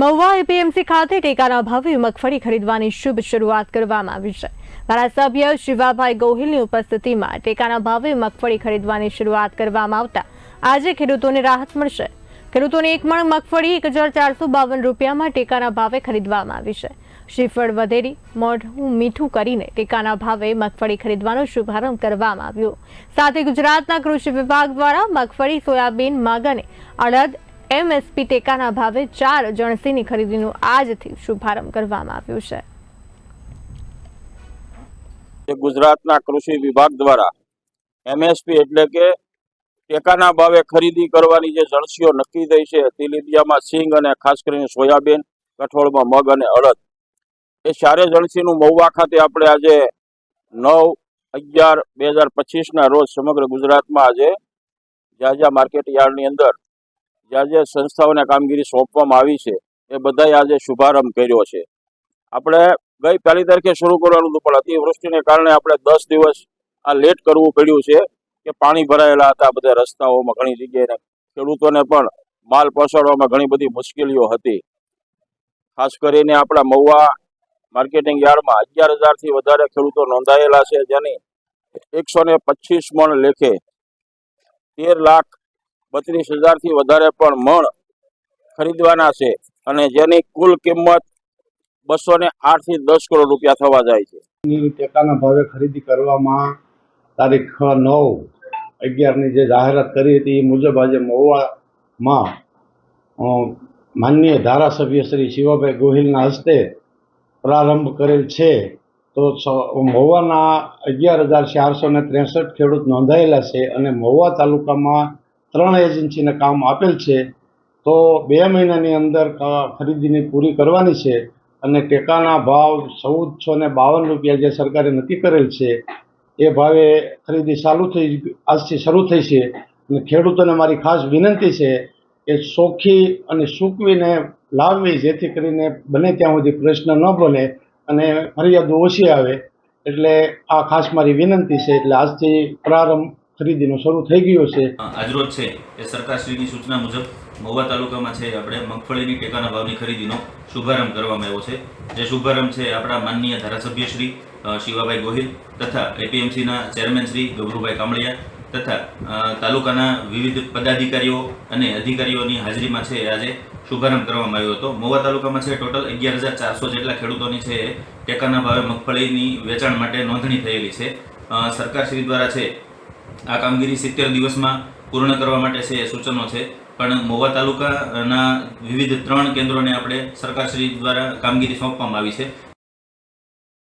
Mahuva APMC ખાતે ટેકાના ભાવે મગફળી ખરીદવાની શુભ શરૂઆત કરવામાં આવી છે. ધારાસભ્ય શિવાભાઈ ગોહિલની ઉપસ્થિતિમાં ટેકાના ભાવે મગફળી ખરીદવાની શરૂઆત કરવામાં આવતા આજે ખેડૂતોને રાહત મળશે. ખેડૂતોને એક મણ મગફળી, એક હજાર ચારસો બાવન રૂપિયામાં ટેકાના ભાવે ખરીદવામાં આવી છે. શ્રીફળ વધેરી, મોઢું મીઠું કરીને ટેકાના ભાવે મગફળી ખરીદવાનો શુભારંભ કરવામાં આવ્યો. સાથે ગુજરાતના કૃષિ વિભાગ દ્વારા મગફળી, સોયાબીન, મગ અને અડદ એમએસપી ટેકાના ભાવે ચાર જણસીની ખરીદીનો આજથી શુભારંભ કરવામાં આવ્યો છે. ગુજરાતના કૃષિ વિભાગ દ્વારા એમએસપી એટલે કે ટેકાના ભાવે ખરીદી કરવાની જે જણસીઓ નક્કી થઈ છે તેલીબિયામાં સિંગ અને ખાસ કરીને સોયાબીન, કઠોળમાં મગ અને અડદ. એ ચારે જણસીનું મહુવા ખાતે આપણે આજે નવ અગિયાર બે હજાર પચીસના રોજ સમગ્ર ગુજરાતમાં આજે જ્યાં માર્કેટ યાર્ડની અંદર જ્યાં જે સંસ્થાઓને કામગીરી સોંપવામાં આવી છે, એ બધાએ આજે શુભારંભ કર્યો છે. આપણે ગઈ પહેલી તારીખે શરૂ કરવાનું હતું, પણ અતિવૃષ્ટિને કારણે આપણે દસ દિવસ આ લેટ કરવું પડ્યું છે કે પાણી ભરાયેલા હતા બધા રસ્તાઓમાં ઘણી જગ્યાએ ખેડૂતોને પણ માલ પહોંચાડવામાં ઘણી બધી મુશ્કેલીઓ હતી. ખાસ કરીને આપણા મહુવા માર્કેટિંગ યાર્ડમાં અગિયાર હજારથી વધારે ખેડૂતો નોંધાયેલા છે, જેની એકસો ને પચીસ મણ લેખે તેર લાખ બત્રીસ હજારથી વધારે પણ મણ ખરીદવાના છે અને જેની કુલ કિંમત બસો ને આઠથી દસ કરોડ રૂપિયા થવા જાય છે. ટેકાના ભાવે ખરીદી કરવામાં તારીખ નવ અગિયારની જે જાહેરાત કરી હતી એ મુજબ આજે મહુવામાં માનનીય ધારાસભ્ય શ્રી શિવાભાઈ ગોહિલના હસ્તે પ્રારંભ કરેલ છે. તો મહુવાના અગિયાર હજાર ચારસો ને ત્રેસઠ ખેડૂત નોંધાયેલા છે અને મહુવા તાલુકામાં ત્રણ એજન્સીને કામ આપેલ છે, તો બે મહિનાની અંદર ખરીદીની પૂરી કરવાની છે અને ટેકાના ભાવ ચૌદસો ને બાવન રૂપિયા જે સરકારે નક્કી કરેલ છે, એ ભાવે ખરીદી ચાલુ થઈ આજથી શરૂ થઈ છે. અને ખેડૂતોને મારી ખાસ વિનંતી છે કે સોખી અને સૂકવીને લાવવી, જેથી કરીને બને ત્યાં સુધી પ્રશ્ન ન બને અને ફરિયાદો ઓછી આવે. એટલે આ ખાસ મારી વિનંતી છે, એટલે આજથી પ્રારંભ ખરીદીનો શરૂ થઈ ગયો છે. આજરોજ છે. એ સરકારશ્રીની સૂચના મુજબ મહુવા તાલુકામાં છે આપણે મગફળીની ટેકાના ભાવની ખરીદીનો શુભારંભ કરવામાં આવ્યો છે. જે શુભારંભ છે આપણા માનનીય ધારાસભ્ય શ્રી શિવાભાઈ ગોહિલ તથા એપીએમસીના ચેરમેન શ્રી ગભરુભાઈ કામળિયા તથા તાલુકાના વિવિધ પદાધિકારીઓ અને અધિકારીઓની હાજરીમાં છે. આજે શુભારંભ કરવામાં આવ્યો હતો. મહુવા તાલુકામાં છે ટોટલ અગિયાર હજાર ચારસો જેટલા ખેડૂતોની છે ટેકાના ભાવે મગફળીની વેચાણ માટે નોંધણી થયેલી છે. સરકાર શ્રી દ્વારા છે આ કામગીરી સિત્તેર દિવસમાં પૂર્ણ કરવા માટે છે સૂચનો છે. પણ મોવા તાલુકાના વિવિધ ત્રણ કેન્દ્રોને આપણે સરકારશ્રી દ્વારા કામગીરી સોંપવામાં આવી છે.